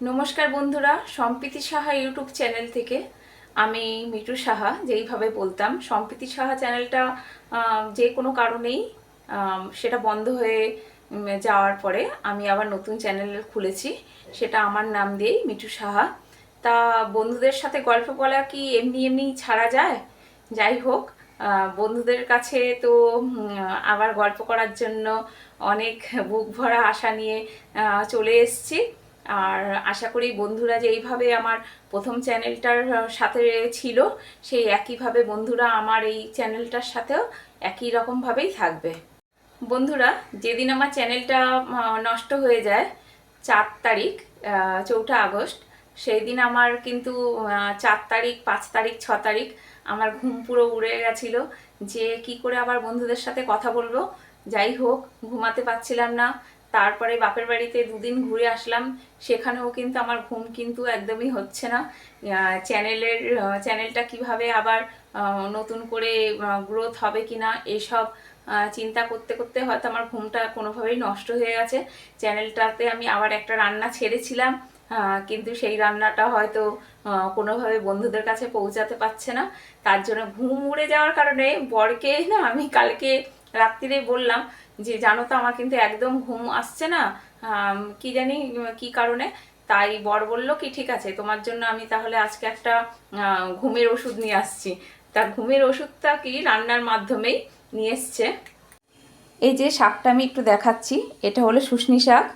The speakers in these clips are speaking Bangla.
নমস্কার বন্ধুরা, সম্প্রীতি সাহা ইউটিউব চ্যানেল থেকে। আমি মিটু সাহা, যেইভাবে বলতাম, সম্প্রীতি সাহা চ্যানেলটা যে কোনো কারণেই সেটা বন্ধ হয়ে যাওয়ার পরে আমি আবার নতুন চ্যানেল খুলেছি, সেটা আমার নাম দিয়েই মিটু সাহা। তা বন্ধুদের সাথে গল্প বলা কি এমনি এমনি ছাড়া যায়? যাই হোক বন্ধুদের কাছে তো আবার গল্প করার জন্য অনেক বুক ভরা আশা নিয়ে চলে এসেছি। আর আশা করি বন্ধুরা যে এইভাবে আমার প্রথম চ্যানেলটার সাথে ছিল, সেই একইভাবে বন্ধুরা আমার এই চ্যানেলটার সাথেও একই রকমভাবেই থাকবে। বন্ধুরা, যেদিন আমার চ্যানেলটা নষ্ট হয়ে যায়, চার তারিখ চৌঠা আগস্ট সেই দিন আমার কিন্তু চার তারিখ, পাঁচ তারিখ, ছ তারিখ আমার ঘুম পুরো উড়ে গেছিল যে কি করে আবার বন্ধুদের সাথে কথা বলব। যাই হোক, ঘুমাতে পারছিলাম না তারপরে বাপের বাড়িতে দুদিন ঘুরে আসলাম। সেখানেও কিন্তু আমার ঘুম কিন্তু একদমই হচ্ছে না। চ্যানেলের চ্যানেলটা কীভাবে আবার নতুন করে গ্রোথ হবে কিনা এইসব আহ, চিন্তা করতে করতে হয়তো আমার ঘুমটা কোনোভাবেই নষ্ট হয়ে গেছে। চ্যানেলটাতে আমি আবার একটা রান্না ছেড়েছিলাম কিন্তু সেই রান্নাটা হয়তো কোনোভাবে বন্ধুদের কাছে পৌঁছাতে পারছে না। তার জন্য ঘুম উড়ে যাওয়ার কারণে বরকে না আমি কালকে রাত্রিরে বললাম যে জানো তো, আমার কিন্তু একদম ঘুম আসছে না কি জানি, কি কারণে, তাই বর বলল কি, ঠিক আছে, তোমার জন্য আমি তাহলে আজকে একটা ঘুমের ওষুধ নিয়ে আসছি। তা ঘুমের ওষুধটা কি, রান্নার মাধ্যমেই নিয়ে এসছে। এই যে শাকটা আমি একটু দেখাচ্ছি, এটা হলো শুশনি শাক।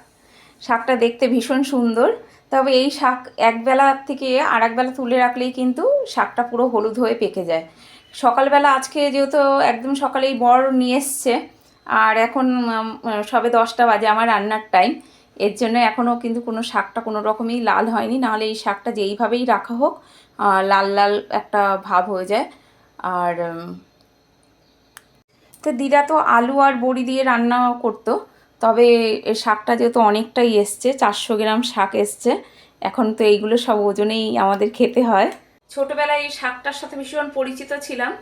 শাকটা দেখতে ভীষণ সুন্দর, তবে এই শাক একবেলা থেকে আর একবেলা তুলে রাখলেই কিন্তু শাকটা পুরো হলুদ হয়ে পেকে যায়। সকালবেলা আজকে যেহেতু একদম সকালেই বর নিয়ে এসছে আর এখন সবে দশটা বাজে আমার রান্নার টাইম এর জন্য এখনও কিন্তু কোনো শাকটা কোনো রকমই লাল হয়নি। নাহলে এই শাকটা যেইভাবেই রাখা হোক লাল লাল একটা ভাব হয়ে যায়। আর তো দিদা তো আলু আর বড়ি দিয়ে রান্না করতো, তবে শাকটা যেহেতু অনেকটাই এসছে, চারশো গ্রাম শাক এসছে, এখন তো এইগুলো সব ওজনেই আমাদের খেতে হয়। ছোটবেলায় এই শাকটার সাথে ভীষণ পরিচিত ছিলাম।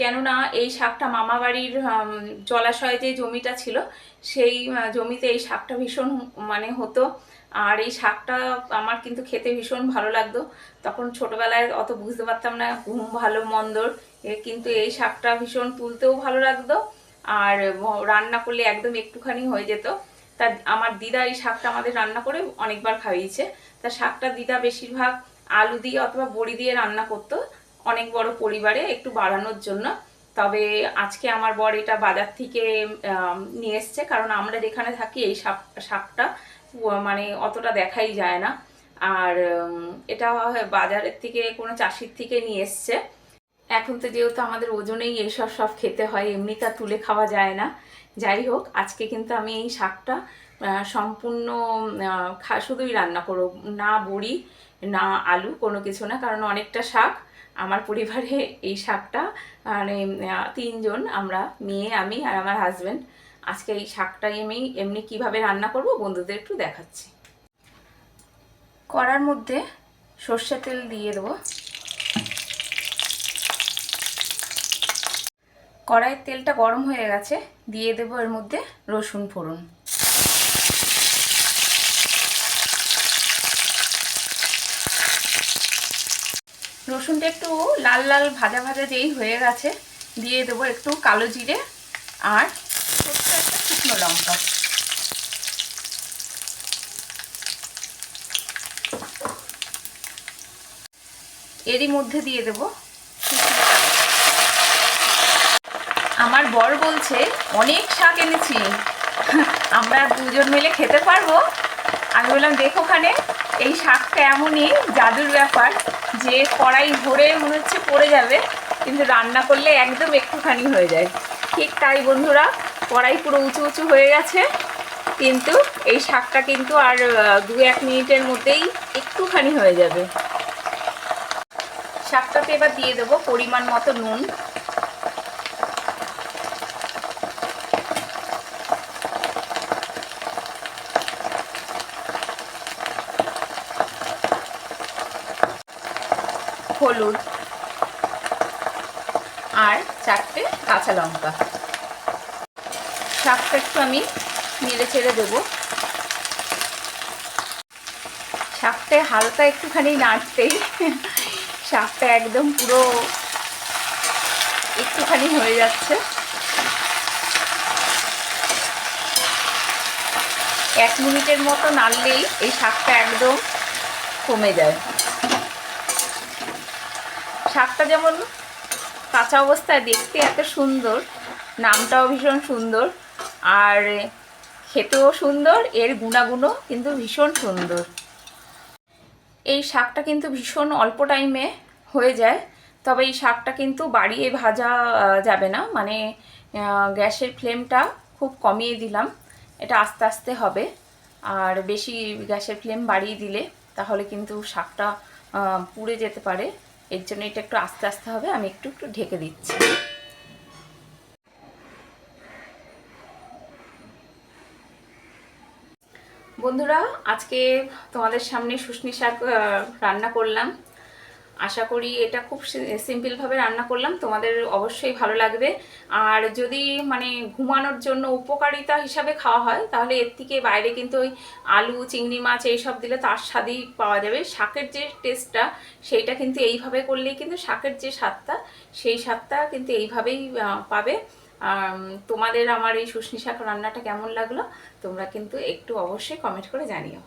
কেননা এই শাকটা মামা বাড়ির জলাশয়ে যে জমিটা ছিল, সেই জমিতে এই শাকটা ভীষণ মানে হতো। আর এই শাকটা আমার কিন্তু খেতে ভীষণ ভালো লাগতো। তখন ছোটবেলায় অত বুঝতে পারতাম না, ঘুম ভালো, মন্দর। কিন্তু এই শাকটা ভীষণ তুলতেও ভালো লাগতো। আর রান্না করলে একদম একটুখানি হয়ে যেত। তা আমার দিদা এই শাকটা আমাদের রান্না করে অনেকবার খাইয়েছে। তা শাকটা দিদা বেশিরভাগ আলু দিয়ে অথবা বড়ি দিয়ে রান্না করতো। অনেক বড় পরিবারে একটু বাড়ানোর জন্য। তবে আজকে আমার বর এটা বাজার থেকে নিয়ে এসছে। কারণ আমরা যেখানে থাকি, এই শাকটা উ- মানে অতটা দেখাই যায় না। আর এটা বাজারের থেকে কোনো চাষির থেকে নিয়ে এসছে। এখন তো যেহেতু আমাদের ওজনেই এইসব সব খেতে হয়, এমনি তা তুলে খাওয়া যায় না। যাই হোক, আজকে কিন্তু আমি এই শাকটা সম্পূর্ণ শুধুই রান্না করব। না বড়ি, না আলু, কোনো কিছু না। কারণ অনেকটা শাক আমার পরিবারে এই শাকটা মানে তিনজন আমরা, মেয়ে, আমি আর আমার হাজব্যান্ড আজকে এই শাকটাই আমি এমনি কীভাবে রান্না করব বন্ধুদের একটু দেখাচ্ছি। কড়ার মধ্যে সর্ষে তেল দিয়ে দেবো। কড়াইয়ের তেলটা গরম হয়ে গেছে, দিয়ে দেবো এর মধ্যে রসুন ফোড়ন। রসুনটা একটু লাল লাল ভাজা ভাজা যেই হয়ে গেছে, দিয়ে দেবো একটু কালো জিরে আর ছোট্ট একটা শুকনো লঙ্কা। এরই মধ্যে দিয়ে দেবো আমার বর বলছে, অনেক শাক এনেছি, আমরা দুজন মিলে খেতে পারব? আমি বললাম, দেখো ওখানে এই শাকটা এমনই জাদুর ব্যাপার যে কড়াই ভরে মনে হচ্ছে পড়ে যাবে, কিন্তু রান্না করলে একদম একটুখানি হয়ে যায়। ঠিক তাই বন্ধুরা, কড়াই পুরো উঁচু উঁচু হয়ে গেছে, কিন্তু এই শাকটা কিন্তু আর দু এক মিনিটের মধ্যেই একটুখানি হয়ে যাবে। শাকটাতে এবার দিয়ে দেবো পরিমাণ মতো নুন। হলুদ আর চারটে কাঁচা লঙ্কা। শাকটা একটু আমি নেড়ে ছেড়ে দেবো। শাকটা হালকা একটুখানি নাড়তেই শাকটা একদম পুরো একটুখানি হয়ে যাচ্ছে। এক মিনিটের মতো নাড়লেই এই শাকটা একদম কমে যায়। শাকটা যেমন কাঁচা অবস্থায় দেখতে এত সুন্দর, নামটাও ভীষণ সুন্দর, আর খেতেও সুন্দর, এর গুণাগুণও কিন্তু ভীষণ সুন্দর। এই শাকটা কিন্তু ভীষণ অল্প টাইমে হয়ে যায়, তবে এই শাকটা কিন্তু বাড়িয়ে ভাজা যাবে না। মানে গ্যাসের ফ্লেমটা খুব কমিয়ে দিলাম, এটা আস্তে আস্তে হবে। আর বেশি গ্যাসের ফ্লেম বাড়িয়ে দিলে তাহলে কিন্তু শাকটা পুড়ে যেতে পারে। এর জন্য এটা একটু আস্তে আস্তে হবে, আমি একটু একটু ঢেকে দিচ্ছি। বন্ধুরা, আজকে তোমাদের সামনে শুশনি শাক রান্না করলাম। আশা করি এটা খুব সিম্পলভাবে রান্না করলাম। তোমাদের অবশ্যই ভালো লাগবে। আর যদি মানে ঘুমানোর জন্য উপকারিতা হিসাবে খাওয়া হয়, তাহলে এর থেকে বাইরে কিন্তু ওই আলু, চিংড়ি মাছ এইসব দিলে তার স্বাদই পাওয়া যাবে। শাকের যে টেস্টটা সেইটা কিন্তু এইভাবে করলেই কিন্তু শাকের যে স্বাদটা, সেই স্বাদটা কিন্তু এইভাবেই পাবে। তোমাদের আমার এই শুশনি শাক রান্নাটা কেমন লাগল, তোমরা কিন্তু একটু অবশ্যই কমেন্ট করে জানিও।